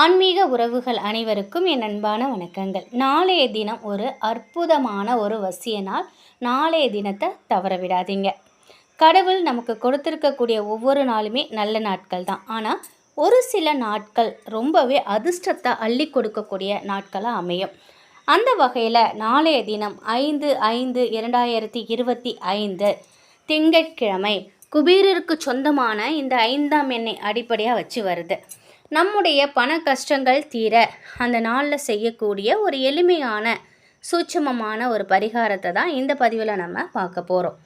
ஆன்மீக உறவுகள் அனைவருக்கும் என் அன்பான வணக்கங்கள். நாளைய தினம் ஒரு அற்புதமான ஒரு வசிய நாள் நாளைய தினத்தை தவற விடாதீங்க. கடவுள் நமக்கு கொடுத்துருக்கக்கூடிய ஒவ்வொரு நாளுமே நல்ல நாட்கள் தான். ஆனால் ஒரு சில நாட்கள் ரொம்பவே அதிர்ஷ்டத்தை அள்ளி கொடுக்கக்கூடிய நாட்களாக அமையும். அந்த வகையில் நாளைய தினம் ஐந்து ஐந்து இரண்டாயிரத்தி இருபத்தி ஐந்து திங்கட்கிழமை குபீரருக்கு சொந்தமான இந்த ஐந்தாம் எண்ணெய் அடிப்படையாக வச்சு வருது. நம்முடைய பண கஷ்டங்கள் தீர அந்த நாளில் செய்யக்கூடிய ஒரு எளிமையான சூட்சமமான ஒரு பரிகாரத்தை தான் இந்த பதிவில் நம்ம பார்க்க போகிறோம்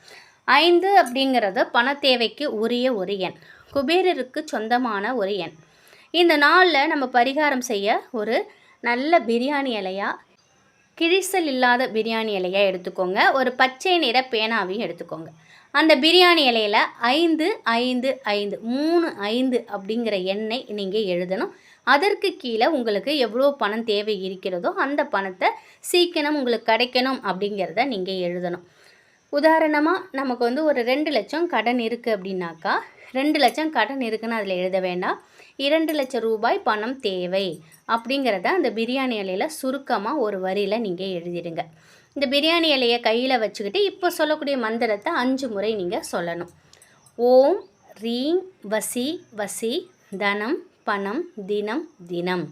ஐந்து அப்படிங்கிறது பண தேவைக்கு உரிய ஒரு எண். குபேரருக்கு சொந்தமான ஒரு எண். இந்த நாளில் நம்ம பரிகாரம் செய்ய ஒரு நல்ல பிரியாணி இலையாக கிழிசல் இல்லாத பிரியாணி இலையை எடுத்துக்கோங்க. ஒரு பச்சை நிற பேனாவையும் எடுத்துக்கோங்க. அந்த பிரியாணி இலையில் ஐந்து ஐந்து ஐந்து மூணு ஐந்து அப்படிங்கிற எண்ணை நீங்கள் எழுதணும். அதற்கு கீழே உங்களுக்கு எவ்வளோ பணம் தேவை இருக்கிறதோ அந்த பணத்தை சீக்கிரம் உங்களுக்கு கிடைக்கணும் அப்படிங்கிறத நீங்கள் எழுதணும். உதாரணமாக நமக்கு வந்து ஒரு ரெண்டு லட்சம் கடன் இருக்குது அப்படின்னாக்கா ரெண்டு லட்சம் கடன் இருக்குன்னு அதில் எழுத வேண்டாம். இரண்டு லட்சம் ரூபாய் பணம் தேவை அப்படிங்கிறத அந்த பிரியாணி இலையில் சுருக்கமாக ஒரு வரியில் நீங்கள் எழுதிடுங்க. இந்த பிரியாணி இலையை கையில் வச்சுக்கிட்டு இப்போ சொல்லக்கூடிய மந்திரத்தை அஞ்சு முறை நீங்கள் சொல்லணும். ஓம் ரீம் வசி வசி தனம் பணம் தினம் தினம்.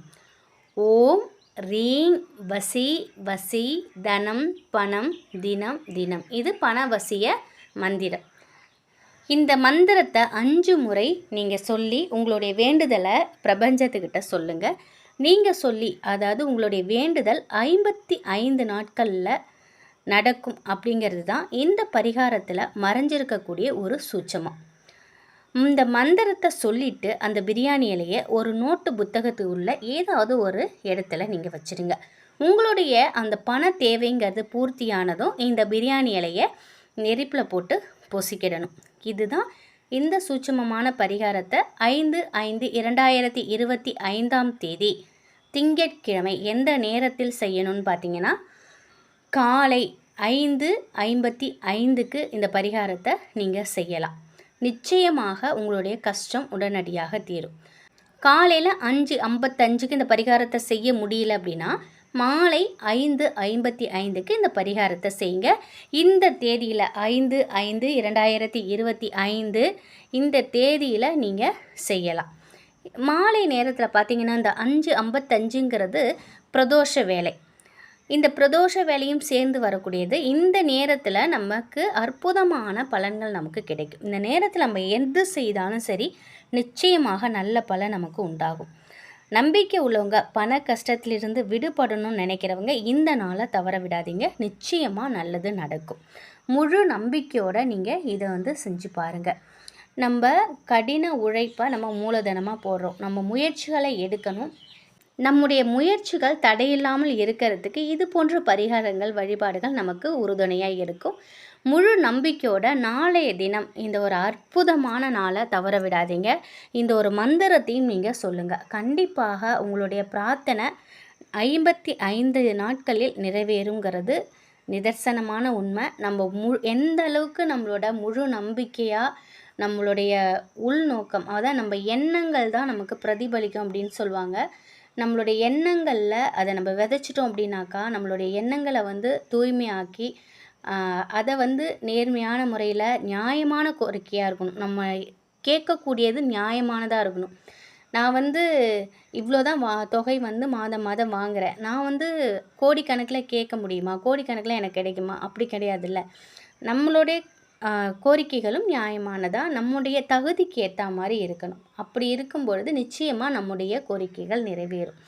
ஓம் ரீங் வசி வசி தனம் பணம் தினம் தினம். இது பணவசிய மந்திரம். இந்த மந்திரத்தை அஞ்சு முறை நீங்கள் சொல்லி உங்களுடைய வேண்டுதலை பிரபஞ்சத்துக்கிட்ட சொல்லுங்கள் நீங்கள் சொல்லி அதாவது உங்களுடைய வேண்டுதல் ஐம்பத்தி ஐந்து நாட்களில் நடக்கும் அப்படிங்கிறது தான் இந்த பரிகாரத்தில் மறைஞ்சிருக்கக்கூடிய ஒரு சூச்சமாக இந்த மந்திரத்தை சொல்லிட்டு அந்த பிரியாணி இலையை ஒரு நோட்டு புத்தகத்து உள்ள ஏதாவது ஒரு இடத்துல நீங்கள் வச்சுருங்க. உங்களுடைய அந்த பண தேவைங்கிறது பூர்த்தியானதும் இந்த பிரியாணி இலையை நெருப்பில் போட்டு பொசிக்கிடணும். இதுதான் இந்த சூட்சமமான பரிகாரத்தை ஐந்து ஐந்து இரண்டாயிரத்தி இருபத்தி ஐந்தாம் தேதி திங்கட்கிழமை எந்த நேரத்தில் செய்யணும்னு பார்த்தீங்கன்னா காலை ஐந்து ஐம்பத்தி ஐந்துக்கு இந்த பரிகாரத்தை நீங்கள் செய்யலாம். நிச்சயமாக உங்களுடைய கஷ்டம் உடனடியாக தீரும். காலையில் அஞ்சு ஐம்பத்தஞ்சுக்கு இந்த பரிகாரத்தை செய்ய முடியல அப்படின்னா மாலை ஐந்து ஐம்பத்தி ஐந்துக்கு இந்த பரிகாரத்தை செய்யுங்க. இந்த தேதியில் ஐந்து ஐந்து இரண்டாயிரத்தி இருபத்தி ஐந்து இந்த தேதியில் நீங்கள் செய்யலாம். மாலை நேரத்தில் பார்த்தீங்கன்னா இந்த அஞ்சு ஐம்பத்தஞ்சுங்கிறது பிரதோஷ வேலை இந்த பிரதோஷ வேலையும் சேர்ந்து வரக்கூடியது இந்த நேரத்தில் நமக்கு அற்புதமான பலன்கள் நமக்கு கிடைக்கும். இந்த நேரத்தில் நம்ம எது செய்தாலும் சரி நிச்சயமாக நல்ல பலன் நமக்கு உண்டாகும். நம்பிக்கை உள்ளவங்க பண கஷ்டத்திலிருந்து விடுபடணும்னு நினைக்கிறவங்க இந்த நாளை தவற விடாதீங்க. நிச்சயமாக நல்லது நடக்கும். முழு நம்பிக்கையோடு நீங்கள் இதை வந்து செஞ்சு பாருங்கள் நம்ம கடின உழைப்பை நம்ம மூலதனமாக போடுறோம். நம்ம முயற்சிகளை எடுக்கணும். நம்முடைய முயற்சிகள் தடையில்லாமல் இருக்கிறதுக்கு இது போன்ற பரிகாரங்கள் வழிபாடுகள் நமக்கு உறுதுணையாக இருக்கும். முழு நம்பிக்கையோட நாளைய தினம் இந்த ஒரு அற்புதமான நாளை தவற விடாதீங்க. இந்த ஒரு மந்திரத்தையும் நீங்கள் சொல்லுங்கள் கண்டிப்பாக உங்களுடைய பிரார்த்தனை ஐம்பத்தி ஐந்து நாட்களில் நிறைவேறுங்கிறது நிதர்சனமான உண்மை. நம்ம மு எந்த அளவுக்கு நம்மளோட முழு நம்பிக்கையாக நம்மளுடைய உள்நோக்கம் அதான் நம்ம எண்ணங்கள் தான் நமக்கு பிரதிபலிக்கும் அப்படின்னு சொல்லுவாங்க. நம்மளுடைய எண்ணங்களில் அதை நம்ம விதைச்சிட்டோம் அப்படின்னாக்கா நம்மளுடைய எண்ணங்களை வந்து தூய்மையாக்கி அதை வந்து நேர்மையான முறையில் நியாயமான கோரிக்கையாக இருக்கணும். நம்ம கேட்கக்கூடியது நியாயமானதாக இருக்கணும். நான் வந்து இவ்வளோ தான் வா தொகை வந்து மாதம் மாதம் வாங்குகிறேன் நான் வந்து கோடிக்கணக்கில் கேட்க முடியுமா? கோடிக்கணக்கில் எனக்கு கிடைக்குமா? அப்படி கிடையாதுல்ல. நம்மளுடைய கோரிக்கைகளும் நியாயமானதாக நம்முடைய தகுதிக்கு ஏற்ற மாதிரி இருக்கணும். அப்படி இருக்கும் பொழுது நிச்சயமாக நம்முடைய கோரிக்கைகள் நிறைவேறும்.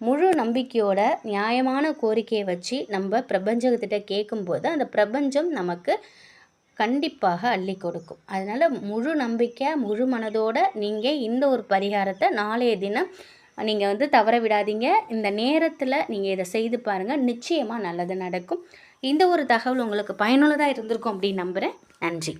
முழு நம்பிக்கையோட நியாயமான கோரிக்கையை வச்சு நம்ம பிரபஞ்சத்திட்ட கேட்கும்போது அந்த பிரபஞ்சம் நமக்கு கண்டிப்பாக அள்ளி கொடுக்கும். அதனால் முழு நம்பிக்கை முழு மனதோடு நீங்கள் இந்த ஒரு பரிகாரத்தை நாளைய தினம் நீங்கள் வந்து தவற விடாதீங்க. இந்த நேரத்தில் நீங்கள் இதை செய்து பாருங்கள் நிச்சயமாக நல்லது நடக்கும். இந்த ஒரு தகவல் உங்களுக்கு பயனுள்ளதாக இருந்திருக்கும் அப்படின்னு நம்புகிறேன் நன்றி.